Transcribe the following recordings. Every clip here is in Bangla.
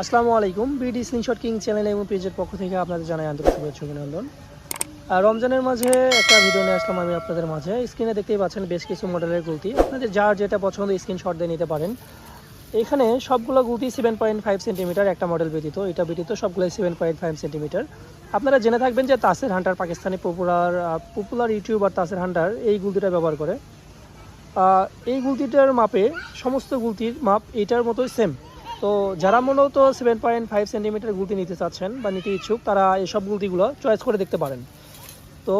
আসসালামু আলাইকুম। বিডি স্ক্রিনশট কিং চ্যানেল এবং পেজের পক্ষ থেকে আপনাদের জানাই আন্তরিক শুভেচ্ছা অভিনন্দন। রমজানের মাঝে একটা ভিডিও নিয়ে আসলাম আমি আপনাদের মাঝে। স্ক্রিনে দেখতেই পাচ্ছেন বেশ কিছু মডেলের গুলতি। আপনাদের যার যেটা পছন্দ স্ক্রিনশট দিয়ে নিতে পারেন। এখানে সবগুলো গুলতি সেভেন পয়েন্ট ফাইভ সেন্টিমিটার একটা মডেল ব্যতীত। এটা ব্যতীত সবগুলোই সেভেন পয়েন্ট ফাইভ সেন্টিমিটার আপনারা জেনে থাকবেন যে তাসের hunter Pakistani popular popular YouTuber তাসের হান্টার এই গুলতিটা ব্যবহার করে। এই গুলতিটার মাপে সমস্ত গুলতির মাপ এইটার মতোই সেম তো যারা মূলত সেভেন পয়েন্ট ফাইভ সেন্টিমিটার গুলতি নিতে চাচ্ছেন বা নিতে ইচ্ছুক, তারা এইসব গুলতিগুলো চয়েস করে দেখতে পারেন। তো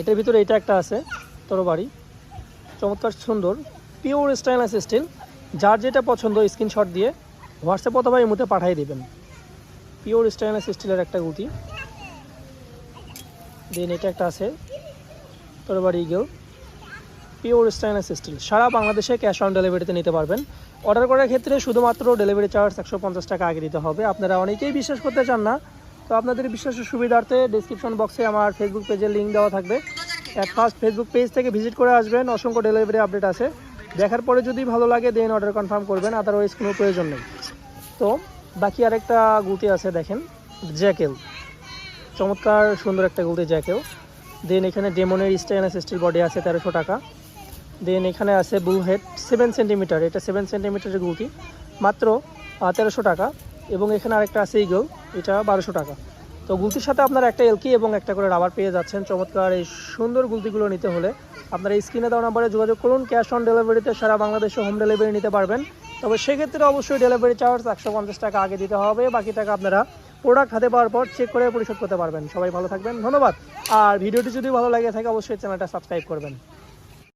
এটার ভিতরে এটা একটা আছে, তরবারি। চমৎকার, সুন্দর পিওর স্টাইনলেস স্টিল যার যেটা পছন্দ স্ক্রিনশট দিয়ে হোয়াটসঅ্যাপ অথবা এই মুহূর্তে পাঠিয়ে দেবেন। পিওর স্টাইনলেস স্টিলের একটা গুলতি। দেন এটা একটা আছে, তরবারি ইগেল পিওর স্টাইনলেস স্টিল সারা বাংলাদেশে ক্যাশ অন ডেলিভারিতে নিতে পারবেন। অর্ডার করার ক্ষেত্রে শুধুমাত্র ডেলিভারি চার্জ একশো পঞ্চাশ টাকা আগে দিতে হবে। আপনারা অনেকেই বিশ্বাস করতে চান না, তো আপনাদের বিশ্বাসের সুবিধার্থে ডিসক্রিপশন বক্সে আমার ফেসবুক পেজের লিঙ্ক দেওয়া থাকবে। অ্যাট ফার্স্ট ফেসবুক পেজ থেকে ভিজিট করে আসবেন, অসংখ্য ডেলিভারি আপডেট আছে। দেখার পরে যদি ভালো লাগে দেন অর্ডার কনফার্ম করবেন আদারওয়াইজ কোনো প্রয়োজন নেই। তো বাকি আরেকটা গুটি আছে, দেখেন জ্যাকেল চমৎকার সুন্দর একটা গুলতি জ্যাকেল দেন এখানে ডেমনের স্টাইনাস স্টিল বডি আছে, তেরোশো টাকা। দেন এখানে আছে বুল হেড সেভেন সেন্টিমিটার এটা সেভেন সেন্টিমিটারের গুলতি মাত্র তেরোশো টাকা। এবং এখানে আরেকটা আছে ইগল এটা বারোশো টাকা। তো গুলতির সাথে আপনারা একটা এলকি এবং একটা করে রাবার পেয়ে যাচ্ছেন। চমৎকার এই সুন্দর গুলতিগুলো নিতে হলে আপনারা স্ক্রিনে দেওয়া নাম্বারে যোগাযোগ করুন। ক্যাশ অন ডেলিভারিতে সারা বাংলাদেশে হোম ডেলিভারি নিতে পারবেন। তবে সেক্ষেত্রে অবশ্যই ডেলিভারি চার্জ একশো পঞ্চাশ টাকা আগে দিতে হবে। বাকি টাকা আপনারা প্রোডাক্ট হাতে পাওয়ার পর চেক করে পরিশোধ করতে পারবেন। সবাই ভালো থাকবেন। ধন্যবাদ। আর ভিডিওটি যদি ভালো লাগে থাকে, অবশ্যই চ্যানেলটা সাবস্ক্রাইব করবেন।